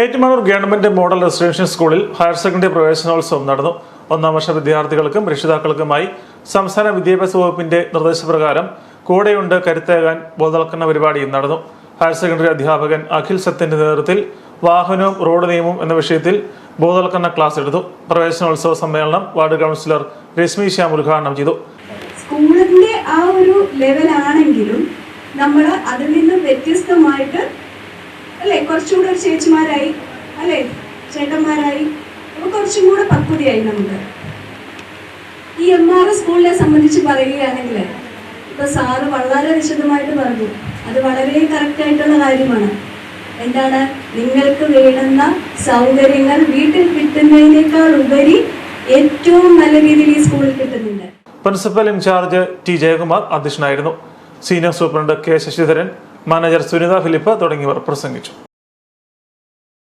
Ettumanoor government model residential സ്കൂളിൽ higher secondary പ്രവേശനോത്സവം നടന്നു. ഒന്നാം വർഷ വിദ്യാർത്ഥികൾക്കും രക്ഷിതാക്കൾക്കുമായി സംസ്ഥാന വിദ്യാഭ്യാസ വകുപ്പിന്റെ നിർദ്ദേശപ്രകാരം കൂടെയുണ്ട് കരുത്തേകാൻ ബോധവൽക്കരണ പരിപാടിയും നടന്നു. ഹയർ സെക്കൻഡറി അധ്യാപകൻ അഖിൽ സത്യന്റെ നേതൃത്വത്തിൽ വാഹനവും റോഡ് നിയമവും എന്ന വിഷയത്തിൽ ബോധവൽക്കരണ ക്ലാസ് എടുത്തു. പ്രവേശനോത്സവ സമ്മേളനം വാർഡ് കൗൺസിലർ രശ്മി ശ്യാം ഉദ്ഘാടനം ചെയ്തു. സ്കൂളിന്റെ ആ ഒരു ലെവലാണെങ്കിലും നമ്മൾ അതിൽ നിന്നും വ്യത്യസ്തമായിട്ട് കുറച്ചുകൂടെ ഒരു ചേച്ചിമാരായി അല്ലേ? ചേട്ടന്മാരായി. അപ്പൊ കുറച്ചും കൂടെ പക്വതയായി നമുക്ക്. ഈ എം ആർ സ്കൂളിനെ സംബന്ധിച്ച് പറയുകയാണെങ്കിൽ ഇപ്പൊ സാറ് വളരെ വിശദമായിട്ട് പറഞ്ഞു. അത് വളരെ കറക്റ്റ് ആയിട്ടുള്ള കാര്യമാണ്. എന്താണ്? നിങ്ങൾക്ക് വേണ്ടുന്ന സൗകര്യങ്ങൾ വീട്ടിൽ കിട്ടുന്നതിനേക്കാൾ ഉപരി ഏറ്റവും നല്ല രീതിയിൽ ഈ സ്കൂളിൽ കിട്ടുന്നുണ്ട്. പ്രിൻസിപ്പൽ ഇൻചാർജ് ടി ജയകുമാർ അധ്യക്ഷനായിരുന്നു. Senior superintendent K Sasidharan manager Sunitha Philip തുടങ്ങിയവർ പ്രസംഗിച്ചു.